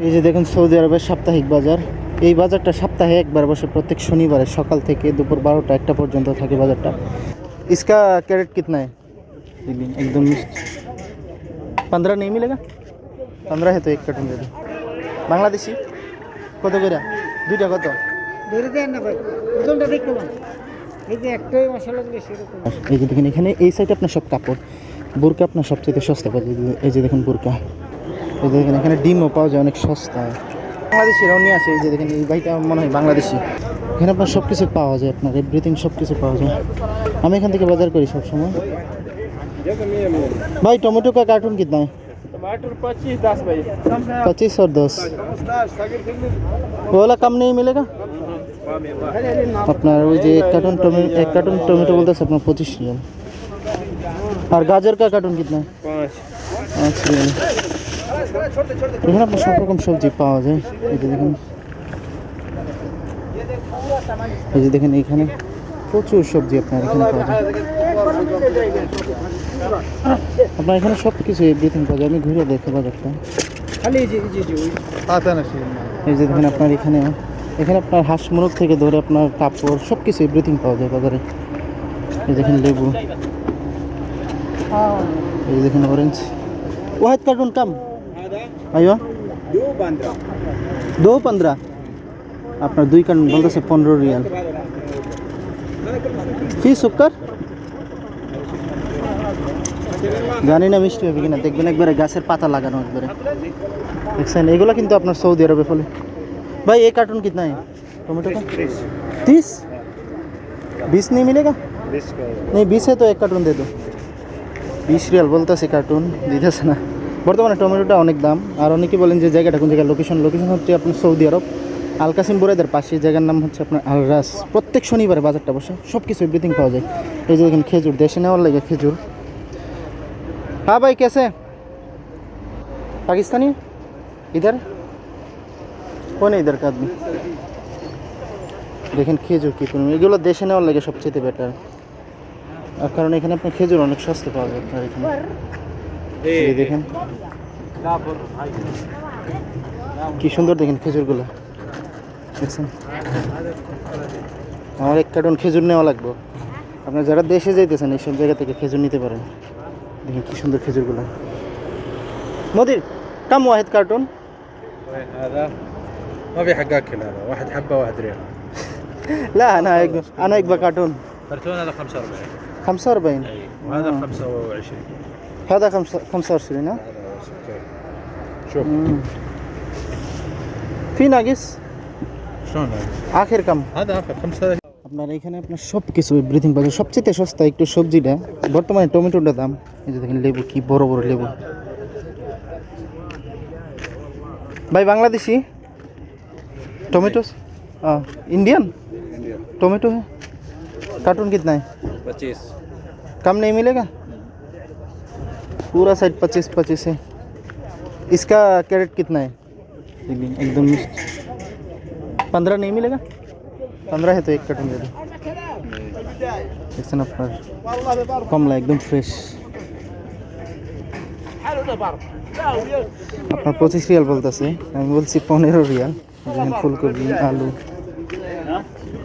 এই যে দেখুন সৌদি আরবের সাপ্তাহিক বাজার এই বাজারটা সপ্তাহে একবার বসে প্রত্যেক শনিবারে সকাল থেকে দুপুর বারোটা একটা পর্যন্ত থাকে বাজারটা इसका कैरेट कितना है एकदम पंद्रह नहीं मिलेगा पंद्रह है तो एक कार्टून दे दो বাংলাদেশি কত করে দুইটা কত ধরে দেন না ভাই ওজনটা দেখতে পান এই যে একটাই মশলা দিলে সেরকম এই যে দেখেন এখানে এই সাইডে আপনার সব কাপড় বোরকা আপনার সবচেয়ে সস্তা পাওয়া যায় এই যে দেখেন বোরকা এই দেখেন এখানে ডিমও পাওয়া যায় অনেক সস্তায় বাংলাদেশিরাও নিয়ে আসে এই যে দেখেন এই ভাইটা মনে হয় বাংলাদেশি। এখানে আপনার সব কিছু পাওয়া যায় আপনার এভরিথিং সব কিছু পাওয়া যায়। আমি এখান থেকে বাজার করি সবসময়। ভাই টমেটো কা কার্টুন কিতনা पच्चीस और दस দশ वाला কাম নেই মিলেগা? আপনার ওই যে এক কার্টুন টমেটো এক কার্টুন টমেটো বলতে বলতেছে আপনার পঁচিশ রিয়াল আর গাজর কা কার্টুন কিতনা পাঁচ। আচ্ছা এখানে আপনার সব রকম সবজি পাওয়া যায়। এই যে দেখেন। এই যে দেখেন এখানে প্রচুর সবজি আপনার এখানে পাওয়া যায়। আপনার এখানে সব কিছু এভরিথিং পাওয়া যায়। আমি ঘুরে দেখে বাজারটা। এই যে দেখেন আপনার এখানে এখানে আপনার হাঁস মুরগ থেকে ধরে আপনার কাপড় সব কিছু এভরিথিং পাওয়া যায় বাজারে। এই দেখেন লেবু। এই দেখেন অরেঞ্জ ওয়াহিদ কার্টুন কাম। আইয়া दो पंद्रह দো পনেরো আপনার দুই কার্টুন বলতেছে পনেরো রিয়াল ফি সুক্কার জানি না মিষ্টি হবে কিনা দেখবেন একবারে গাছের পাতা লাগানো একবারে দেখছেন এগুলো কিন্তু আপনার সৌদি আরবে ফলে भाई एक कार्टून कितना है टोमेटो का तीस बीस नहीं मिलेगा बीस का नहीं बीस है तो एक कार्टून दे दो বিশ রিয়াল বলতেছে কার্টুন দিতেছে না বর্তমানে টমেটোটা অনেক দাম। আর অনেকে বলেন যে জায়গাটা কোন জায়গায় লোকেশন লোকেশন হচ্ছে আপনার সৌদি আরব। আল কাসিম বোরাইদের পাশে জায়গার নাম হচ্ছে আপনার আল রাস প্রত্যেক শনিবারে বাজারটা বসে সব কিছু এভরিথিং পাওয়া যায়। এই যে দেখেন খেজুর, দেশে নেওয়ার লাগে খেজুর। হ্যাঁ ভাই কেসে পাকিস্তানি? ইধার কোন ইধার কাদমি দেখেন খেজুর কী করুন এগুলো দেশে নেওয়ার লাগে সবচেয়ে বেটার কারণ এখানে আপনার খেজুর অনেক সস্তা পাওয়া যায় আপনার এখানে। এই দেখেন। কি সুন্দর দেখেন খেজুরগুলো। দেখছেন? আমার এক কার্টন খেজুর নেওয়া লাগবো। আপনার যারা দেশে যাইতেছেন এইসব জায়গা থেকে খেজুর নিতে পারেন। দেখেন কি সুন্দর খেজুরগুলো। মোদির কাম ওয়াহেদ কার্টুন। না না حقاك هذا 25 ها هذا 60 شوف مم. في ناقص شلون هذا؟ আখের কাম هذا اخر 35 আপনার এখানে আপনার সব কিছু এভরিথিং পাওয়া যায় সবচেয়ে সস্তা একটু সবজিটা বর্তমানে টমেটোটা দাম এই যে দেখেন লেবু কি বড় বড় লেবু ভাই বাংলাদেশি टोमेटो इंडियन टोमेटो है कार्टून कितना है 25 कम नहीं मिलेगा पूरा साइड पच्चीस पच्चीस है इसका कैरेट कितना है एकदम पंद्रह नहीं मिलेगा पंद्रह है तो एक कार्टून दे दो দেখছেন আপনার কমলা একদম ফ্রেশ আপনার পঁচিশ রিয়াল বলতেছে আমি বলছি পনেরো রিয়াল যেমন ফুলকপি আলু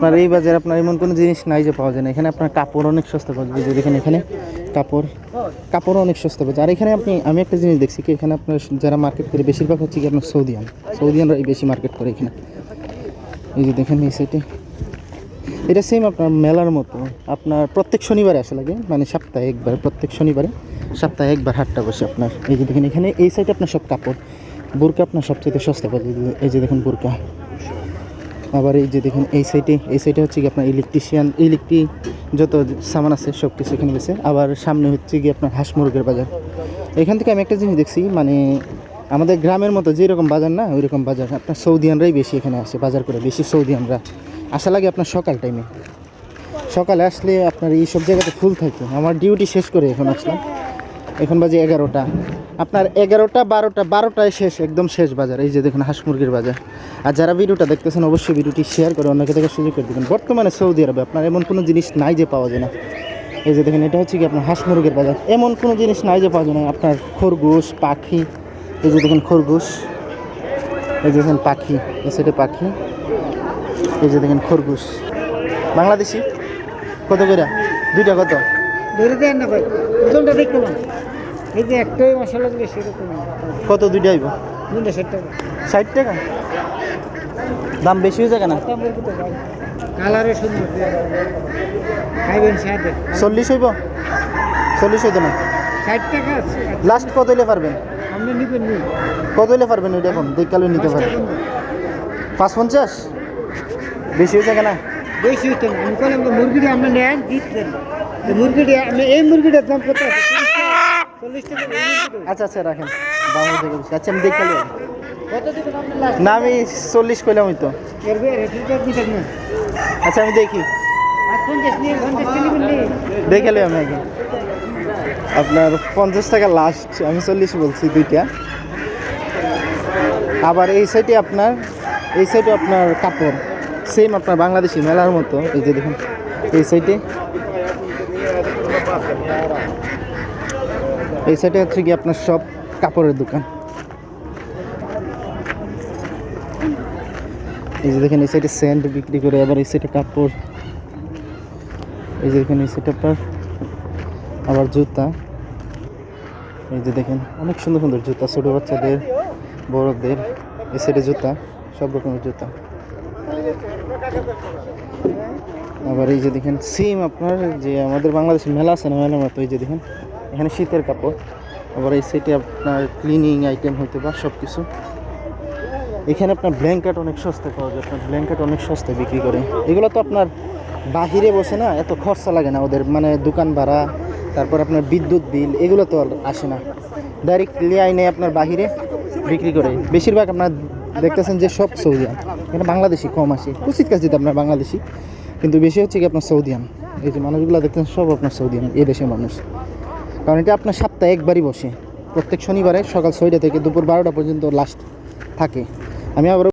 আপনার এই বাজারে আপনার এমন কোনো জিনিস নাই যে পাওয়া যায় না। এখানে আপনার কাপড় অনেক সস্তা পাওয়া যায়। দেখেন এখানে কাপড় কাপড়ও অনেক সস্তা পাওয়া যায়। আর এখানে আপনি, আমি একটা জিনিস দেখছি কি, এখানে আপনার যারা মার্কেট করে, বেশিরভাগ হচ্ছে কি আপনার সৌদিয়ান। সৌদিয়ানরা এই বেশি মার্কেট করে এখানে। এই যে দেখেন এই সাইডে এটা সেম আপনার মেলার মতো। আপনার প্রত্যেক শনিবারে আসা লাগে মানে সপ্তাহে একবার, প্রত্যেক শনিবারে সপ্তাহে একবার হাটটা বসে আপনার। এই যে দেখেন এখানে এই সাইডে আপনার সব কাপড়। বোরকা আপনার সবচেয়ে সস্তা পাওয়া যায়। এই যে দেখুন বোরকা। আবার এই যে দেখুন, এই সাইডে এই সাইডে হচ্ছে কি আপনার ইলেকট্রিশিয়ান ইলেকট্রিক যত সামান আছে, সব কিছু এখানে গেছে আবার সামনে হচ্ছে কি আপনার হাঁস মুরগের বাজার। এখান থেকে আমি একটা জিনিস দেখছি মানে আমাদের গ্রামের মতো যেরকম বাজার না ওই রকম বাজার। আপনার সৌদিয়ানরাই বেশি এখানে আসে, বাজার করে, বেশি সৌদিয়ানরা। আসা লাগে আপনার সকাল টাইমে সকালে আসলে আপনার এই সব জায়গাতে ফুল থাকে। আমার ডিউটি শেষ করে এখন আসলাম। এখন বাজে এগারোটা। আপনার এগারোটা বারোটা, বারোটায় শেষ, একদম শেষ বাজার। এই যে দেখুন, হাঁস মুরগির বাজার। আর যারা ভিডিওটা দেখতেছেন, অবশ্যই ভিডিওটি শেয়ার করে অন্যকে থেকে সুযোগ করে দেবেন। বর্তমানে সৌদি আরবে আপনার এমন কোনো জিনিস নাই যে পাওয়া যায় না। এই যে দেখেন, এটা হচ্ছে কি আপনার হাঁস মুরগির বাজার। এমন কোনো জিনিস নাই যে পাওয়া যায় না। আপনার খরগোশ, পাখি, এই যে দেখেন, খরগোশ। এই যে দেখেন, পাখি, এই সাইডে পাখি। এই যে দেখেন, খরগোশ। বাংলাদেশি? কত করে? দুইটা কত? এই যে একটাই মশলা দিলে সেরকম কত দুইটা আইব দুটো ষাট টাকা। ষাট টাকা? দাম বেশি হয়ে যায় না কালারে সুন্দর খাইবেন সাথে চল্লিশ হইব? চল্লিশ হইতো না। ষাট টাকা লাস্ট কত হইলে পারবেন? আপনি নিবেন নি। কত হইলে পারবেন ওইটা এখন? দেখালে নিতে পারবেন পাঁচ পঞ্চাশ? বেশি হয়ে যায় না বেশি হতো না। আমি মুরগিটা আপনি নেন দিতেন মুরগিটা আপনি এই মুরগিটার দাম কত আছে চল্লিশ টাকা এই মুরগিটার। আচ্ছা আচ্ছা রাখেন। দাম হয়ে যাবে বেশি। আচ্ছা আমি লাস্ট? না আমি চল্লিশ কইলাম ওই তো আচ্ছা আমি দেখি। দেখালে আমি আগে। আপনার পঞ্চাশ টাকা লাস্ট আমি চল্লিশ বলছি দুইটা। আবার এই সাইডে আপনার এই সাইডে আপনার কাপড়। সেম আপনার বাংলাদেশি মেলার মতো। এই যে দেখুন এই সাইডে এই সাইডে হচ্ছে কি আপনার সব কাপড়ের দোকান। এই যে দেখেন, এই সাইডে স্যান্ড বিক্রি করে আবার এই সাইডে কাপড়। এই যে দেখেন, এই সাইডে আপনার আবার জুতা। এই যে দেখেন, অনেক সুন্দর সুন্দর জুতা, ছোটো বাচ্চাদের, বড়দের। এই সাইডে জুতা, সব রকমের জুতা। আবার এই যে দেখেন সেম আপনার যে আমাদের বাংলাদেশে মেলা আছে না, মেলার মতো, এই যে দেখেন, এখানে শীতের কাপড়, আবার এই সাইডে আপনার ক্লিনিং আইটেম হইতে বা সব কিছু এখানে আপনার ব্ল্যাঙ্কেট অনেক সস্তা পাওয়া যায়, আপনার ব্ল্যাঙ্কেট অনেক সস্তায় বিক্রি করে। এগুলো তো আপনার বাহিরে বসে না, এত খরচা লাগে না ওদের মানে দোকান ভাড়া, তারপর আপনার বিদ্যুৎ বিল, এগুলো তো আসে না। ডাইরেক্টলি আইনে আপনার বাহিরে বিক্রি করে। বেশিরভাগ আপনার দেখতেছেন যে সব সৌদিয়ান এখানে বাংলাদেশি কম আসে। উচিত কাজ দিতে আপনার বাংলাদেশি। কিন্তু বেশি হচ্ছে কি আপনার সৌদিয়ান এই যে মানুষগুলো দেখছেন সব আপনার সৌদিয়ান এই দেশের মানুষ। কারণ এটা আপনার সপ্তাহে একবারই বসে। প্রত্যেক শনিবারে সকাল ছয়টা থেকে দুপুর বারোটা পর্যন্ত লাস্ট থাকে। আমি আবার